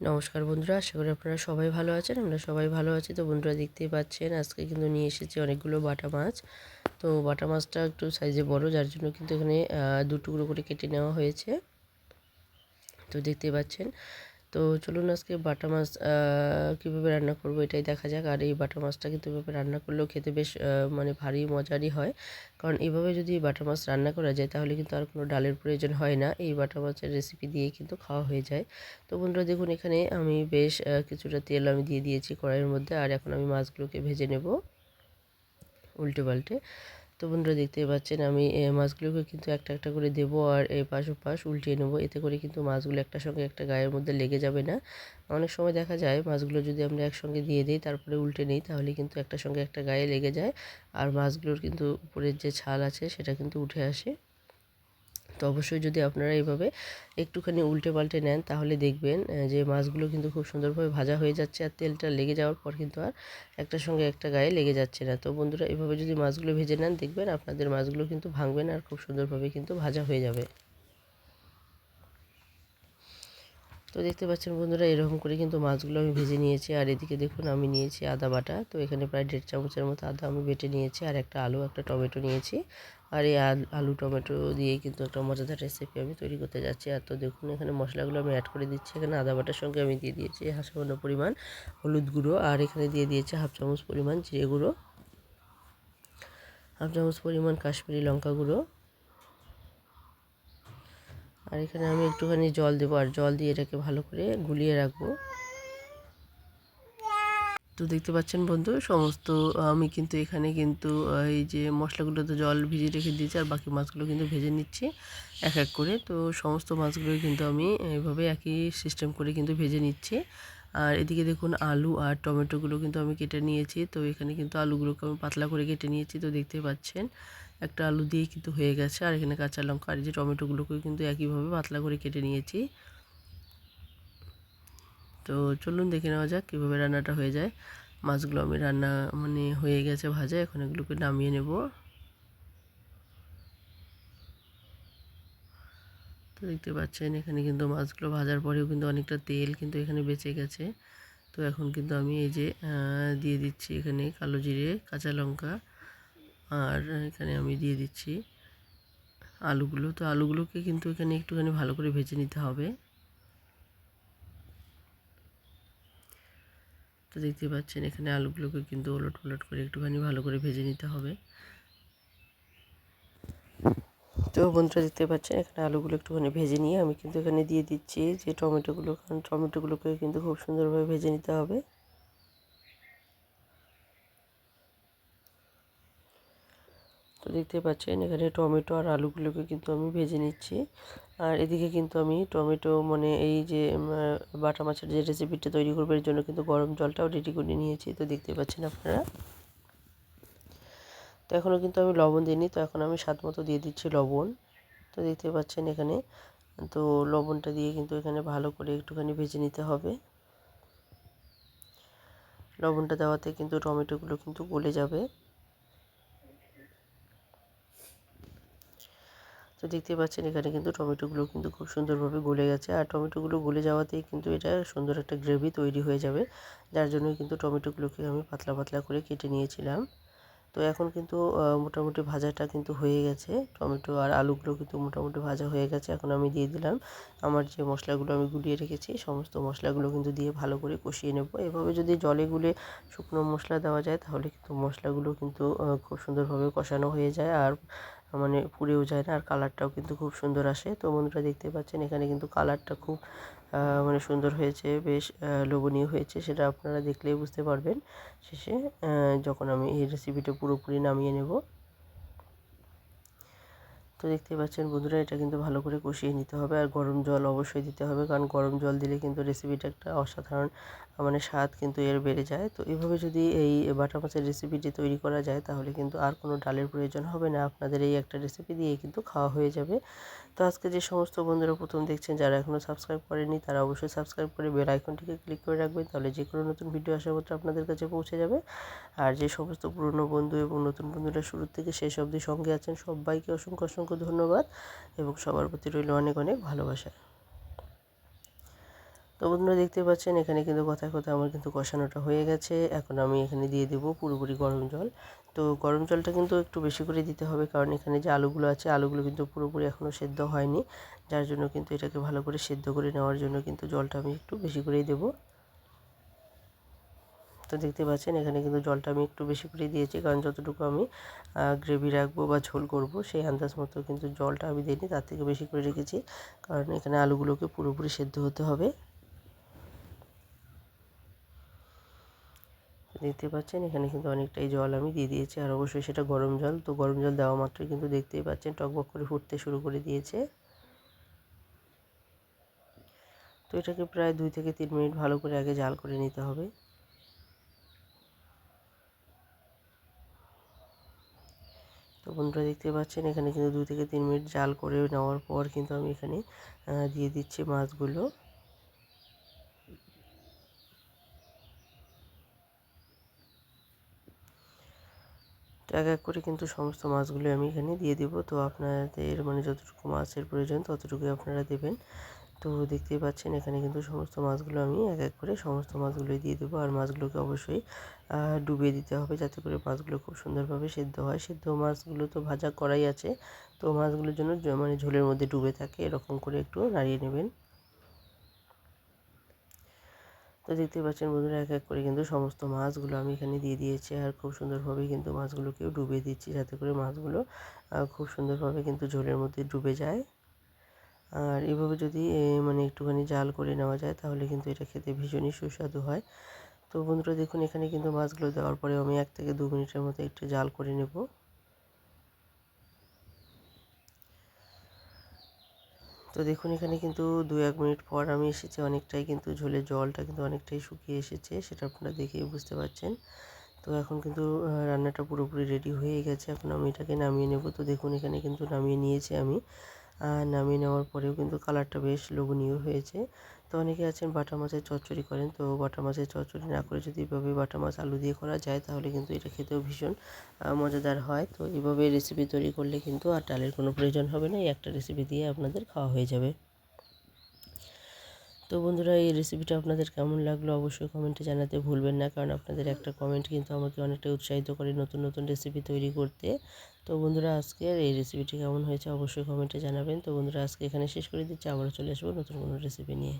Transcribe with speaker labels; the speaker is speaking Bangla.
Speaker 1: নমস্কার বন্ধুরা, আশা করি আপনারা সবাই ভালো আছেন, আমরা সবাই ভালো আছি। তো বন্ধুরা দেখতেই পাচ্ছেন, আজকে কিন্তু নিয়ে এসেছি অনেকগুলো বাটা মাছ। তো বাটা মাছটা একটু সাইজে বড়, যার জন্য কিন্তু এখানে দু টুকরো করে কেটে নেওয়া হয়েছে। তো দেখতেই পাচ্ছেন তো চলুন আজকে বাটা মাছ কীভাবে রান্না করব এটাই দেখা যাক। আর এই বাটা মাছটা কিন্তু এভাবে রান্না করলেও খেতে বেশ মানে ভারী মজারই হয়। কারণ এইভাবে যদি বাটা মাছ রান্না করা যায়, তাহলে কিন্তু আর কোনো ডালের প্রয়োজন হয় না। এই বাটা মাছের রেসিপি দিয়েই কিন্তু খাওয়া হয়ে যায়। তো বন্ধুরা, দেখুন এখানে আমি বেশ কিছুটা তেল আমি দিয়ে দিয়েছি কড়াইয়ের মধ্যে। আর এখন আমি মাছগুলোকে ভেজে নেব উল্টে পাল্টে। তো বন্ধুরা দেখতেই পাচ্ছেন, আমি মাছগুলোকে কিন্তু একটা একটা করে দেব আর এই পাশ পাশ উল্টিয়ে নেব। এতে করে কিন্তু মাছগুলো একটা সঙ্গে একটা গায়ের মধ্যে লেগে যাবে না। অনেক সময় দেখা যায় মাছগুলো যদি আমরা একসঙ্গে দিয়ে দিই, তারপরে উল্টে নিই, তাহলে কিন্তু একটা সঙ্গে একটা গায়ে লেগে যায়। আর মাছগুলোর কিন্তু উপরের যে ছাল আছে, সেটা কিন্তু উঠে আসে। তো অবশ্যই যদি আপনারা এইভাবে একটুখানি উল্টে পাল্টে নেন, তাহলে দেখবেন যে মাছগুলো কিন্তু খুব সুন্দরভাবে ভাজা হয়ে যাচ্ছে আর তেলটা লেগে যাওয়ার পর কিন্তু আর একটার সঙ্গে একটা গায়ে লেগে যাচ্ছে না। তো বন্ধুরা, এভাবে যদি মাছগুলো ভেজে নেন, দেখবেন আপনাদের মাছগুলো কিন্তু ভাঙবে না আর খুব সুন্দরভাবে কিন্তু ভাজা হয়ে যাবে। তো দেখতে পাচ্ছেন বন্ধুরা, এরকম করে কিন্তু মাছগুলো আমি ভেজে নিয়েছি আর এদিকে দেখুন আমি নিয়েছি আদা বাটা। তো এখানে প্রায় দেড় চামচের মতো আদা আমি বেটে নিয়েছি আর একটা আলু, একটা টমেটো নিয়েছি। আর এই আলু টমেটো দিয়ে কিন্তু একটা মজাদার রেসিপি আমি তৈরি করতে যাচ্ছি। আর তো দেখুন, এখানে মশলাগুলো আমি অ্যাড করে দিচ্ছি। এখানে আদা বাটার সঙ্গে আমি দিয়ে দিয়েছি সামান্য পরিমাণ, হলুদ গুঁড়ো, আর এখানে দিয়ে দিয়েছি হাফ চামচ পরিমাণ জিরে গুঁড়ো, হাফ চামচ পরিমাণ কাশ্মীরি লঙ্কা গুঁড়ো। আর এখানে আমি একটুখানি জল দেবো, আর জল দিয়ে এটাকে ভালো করে গুলিয়ে রাখব। তো দেখতে পাচ্ছেন বন্ধু, সমস্ত আমি কিন্তু এখানে কিন্তু এই যে মশলাগুলো তো জল ভিজিয়ে রেখে দিয়েছি আর বাকি মাছগুলো কিন্তু ভেজে নিচ্ছি এক এক করে। তো সমস্ত মাছগুলো কিন্তু আমি এভাবে একই সিস্টেম করে কিন্তু ভেজে নিচ্ছি। আর এদিকে দেখুন আলু আর টমেটোগুলো কিন্তু আমি কেটে নিয়েছি। তো এখানে কিন্তু আলুগুলোকে আমি পাতলা করে কেটে নিয়েছি, তো দেখতে পাচ্ছেন একটা আলু দিয়ে কিন্তু হয়ে গেছে। আর এখানে কাঁচা লঙ্কা আর যে টমেটোগুলোকে কিন্তু একইভাবে পাতলা করে কেটে নিয়েছি। তো চলুন দেখে নেওয়া যাক কীভাবে রান্নাটা হয়ে যায়। মাছগুলো আমি রান্না মানে হয়ে গেছে ভাজা, এখন এগুলোকে নামিয়ে নেব। তো দেখতে পাচ্ছেন, এখানে কিন্তু মাছগুলো ভাজার পরেও কিন্তু অনেকটা তেল কিন্তু এখানে বেঁচে গেছে। তো এখন কিন্তু আমি এই যে দিয়ে দিচ্ছি এখানে কালো জিরে, কাঁচা লঙ্কা, আর এখানে আমি দিয়ে দিচ্ছি আলুগুলো। তো আলুগুলোকে কিন্তু এখানে একটুখানি ভালো করে ভেজে নিতে হবে। দেখতে পাচ্ছেন, এখানে আলুগুলোকে কিন্তু ওলট ওলট করে একটুখানি ভালো করে ভেজে নিতে হবে। তো বন্ধুরা দেখতে পাচ্ছেন, এখানে আলুগুলো একটুখানি ভেজে নিয়ে আমি কিন্তু এখানে দিয়ে দিচ্ছি যে টমেটোগুলো, কারণ টমেটোগুলোকে কিন্তু খুব সুন্দরভাবে ভেজে নিতে হবে। দেখতে পাচ্ছেন, এখানে টমেটো আর আলুগুলোকে কিন্তু আমি ভেজে নিচ্ছি। আর এদিকে কিন্তু আমি টমেটো মানে এই যে বাটা মাছের যে রেসিপিটা তৈরি করব, এর জন্য কিন্তু গরম জলটাও রেডি করে নিয়েছি। তো দেখতে পাচ্ছেন আপনারা? তো এখনও কিন্তু আমি লবণ দিইনি, তো এখন আমি স্বাদ মতো দিয়ে দিচ্ছি লবণ। তো দেখতে পাচ্ছেন এখানে, তো লবণটা দিয়ে কিন্তু এখানে ভালো করে একটুখানি ভেজে নিতে হবে। লবণটা দেওয়াতে কিন্তু টমেটোগুলো কিন্তু গলে যাবে। তো দেখতে পাচ্ছেন এখানে কিন্তু টমেটোগুলো কিন্তু খুব সুন্দরভাবে গলে গেছে। আর টমেটোগুলো গলে যাওয়াতেই কিন্তু এটা সুন্দর একটা গ্রেভি তৈরি হয়ে যাবে। যার জন্য কিন্তু টমেটোগুলোকে আমি পাতলা পাতলা করে কেটে নিয়েছিলাম। তো এখন কিন্তু মোটামুটি ভাজাটা কিন্তু হয়ে গেছে। টমেটো আর আলুগুলো কিন্তু মোটামুটি ভাজা হয়ে গেছে। এখন আমি দিয়ে দিলাম আমার যে মশলাগুলো আমি গুলিয়ে রেখেছি, সমস্ত মশলাগুলো কিন্তু দিয়ে ভালো করে কষিয়ে নেব। এভাবে যদি জলে গুলে শুকনো মশলা দেওয়া যায়, তাহলে কিন্তু মশলাগুলো কিন্তু খুব সুন্দরভাবে কষানো হয়ে যায়। আর মানে পুড়েও যায় না, আর কালারটাও কিন্তু খুব সুন্দর আসে। তো বন্ধুরা দেখতে পাচ্ছেন, এখানে কিন্তু কালারটা খুব মানে সুন্দর হয়েছে, বেশ লোভনীয় হয়েছে, সেটা আপনারা দেখলেই বুঝতে পারবেন শেষে। যখন আমি এই রেসিপিটা পুরোপুরি নামিয়ে নেব তো দেখতে পাচ্ছেন বন্ধুরা, এটা কিন্তু ভালো করে কষিয়ে নিতে হবে আর গরম জল অবশ্যই দিতে হবে কারণ গরম জল দিলে কিন্তু রেসিপিটা একটা অসাধারণ মানে স্বাদ কিন্তু এর বেড়ে যায়। তো এভাবে যদি এই বাটা মাছের রেসিপিটি তৈরি করা যায় তাহলে কিন্তু আর কোনো ডালের প্রয়োজন হবে না। আপনাদের এই একটা রেসিপি দিয়ে কিন্তু খাওয়া হয়ে যাবে। তো আজকে যে সমস্ত বন্ধুরা প্রথম দেখছেন যারা এখনও সাবস্ক্রাইব করেনি তারা অবশ্যই সাবস্ক্রাইব করে বেল আইকনটিকে ক্লিক করে রাখবেন, তাহলে যে কোনো নতুন ভিডিও আসার মাত্র আপনাদের কাছে পৌঁছে যাবে। আর যে সমস্ত পুরনো বন্ধু এবং নতুন বন্ধুরা শুরু থেকে শেষ অবধি সঙ্গে আছেন, সবাইকে অসংখ্য অসংখ্য ধন্যবাদ এবং সবার প্রতি রইল অনেক অনেক ভালোবাসা। তো বন্ধুরা দেখতে পাচ্ছেন, এখানে কিন্তু কথায় কথা আমার কিন্তু কষানোটা হয়ে গেছে। এখন আমি এখানে দিয়ে দেব পুরোপুরি গরম জল। তো গরম জলটা কিন্তু একটু বেশি করে দিতে হবে, কারণ এখানে যে আলুগুলো আছে, আলুগুলো কিন্তু পুরোপুরি এখনও সেদ্ধ হয়নি। যার জন্য কিন্তু এটাকে ভালো করে সেদ্ধ করে নেওয়ার জন্য কিন্তু জলটা আমি একটু বেশি করেই দেবো। তো দেখতে পাচ্ছেন, এখানে কিন্তু জলটা আমি একটু বেশি করে দিয়েছি, কারণ যতটুকু আমি গ্রেভি রাখব বা ঝোল করব, সেই আন্দাজ মতো কিন্তু জলটা আমি দিইনি, তার থেকে বেশি করে রেখেছি। কারণ এখানে আলুগুলোকে পুরোপুরি সেদ্ধ হতে হবে। দেখতে পাচ্ছেন, এখানে কিন্তু অনেকটাই জল আমি দিয়ে দিয়েছি। আর অবশ্যই সেটা গরম জল, তো গরম জল দেওয়া মাত্রই কিন্তু দেখতেই পাচ্ছেন, টকবক করে ফুটতে শুরু করে দিয়েছে। তো এটাকে প্রায় দুই থেকে তিন মিনিট ভালো করে আগে জাল করে নিতে হবে। তো বন্ধুরা দেখতে পাচ্ছেন, এখানে কিন্তু দু থেকে তিন মিনিট জাল করে নেওয়ার পর কিন্তু আমি এখানে দিয়ে দিচ্ছি মাছগুলো। তো এক এক করে কিন্তু সমস্ত মাছগুলো আমি এখানে দিয়ে দেব। তো আপনাদের মানে যতটুকু মাছের প্রয়োজন ততটুকুই আপনারা দেবেন। তো দেখতেই পাচ্ছেন এখানে কিন্তু সমস্ত মাছগুলো আমি এক এক করে সমস্ত মাছগুলোই দিয়ে দেবো। আর মাছগুলোকে অবশ্যই ডুবিয়ে দিতে হবে যাতে করে মাছগুলো খুব সুন্দরভাবে সেদ্ধ হয়। সেদ্ধ মাছগুলো তো ভাজা করাই আছে। তো মাছগুলোর জন্য মানে ঝোলের মধ্যে ডুবে থাকে। এরকম করে একটু নাড়িয়ে নেবেন। তো দেখতে পাচ্ছেন বন্ধুরা, এক এক করে কিন্তু সমস্ত মাছগুলো আমি এখানে দিয়ে দিয়েছি আর খুব সুন্দরভাবে কিন্তু মাছগুলোকেও ডুবে দিচ্ছি যাতে করে মাছগুলো খুব সুন্দরভাবে কিন্তু ঝোলের মধ্যে ডুবে যায়। আর এভাবে যদি মানে একটুখানি জাল করে নেওয়া যায় তাহলে কিন্তু এটা খেতে ভীষণই সুস্বাদু হয়। তো বন্ধুরা দেখুন এখানে কিন্তু মাছগুলো দেওয়ার পরে আমি এক থেকে দু মিনিটের মতো একটু জাল করে নেব। তো দেখুন, এখানে কিন্তু দু এক মিনিট পর আমি এসেছি। অনেকটাই কিন্তু ঝোলের জলটা কিন্তু অনেকটাই শুকিয়ে এসেছে, সেটা আপনারা দেখেই বুঝতে পারছেন। তো এখন কিন্তু রান্নাটা পুরোপুরি রেডি হয়ে গেছে। এখন আমি এটাকে নামিয়ে নেব। তো দেখুন, এখানে কিন্তু নামিয়ে নিয়েছি আমি। নামিয়ে নেওয়ার পরেও কিন্তু কালারটা বেশ লোভনীয় হয়েছে। তো অনেকে আছেন বাটা মাছের চচ্চড়ি করেন। তো বাটা মাছের চচ্চড়ি না করে যদি এভাবে বাটা মাছ আলু দিয়ে করা যায়, তাহলে কিন্তু এটা খেতেও ভীষণ মজাদার হয়। তো এভাবে রেসিপি তৈরি করলে কিন্তু আর ডালের কোনো প্রয়োজন হবে না। এই একটা রেসিপি দিয়ে আপনাদের খাওয়া হয়ে যাবে। তো বন্ধুরা, এই রেসিপিটা আপনাদের কেমন লাগল অবশ্যই কমেন্টে জানাতে ভুলবেন না, কারণ আপনাদের একটা কমেন্ট কিন্তু আমাকে অনেকটা উৎসাহিত করে নতুন নতুন রেসিপি তৈরি করতে। তো বন্ধুরা, আজকের এই রেসিপিটি কেমন হয়েছে অবশ্যই কমেন্টে জানাবেন। তো বন্ধুরা, আজকে এখানে শেষ করে দিচ্ছি, আবারও চলে আসব নতুন কোনো রেসিপি নিয়ে।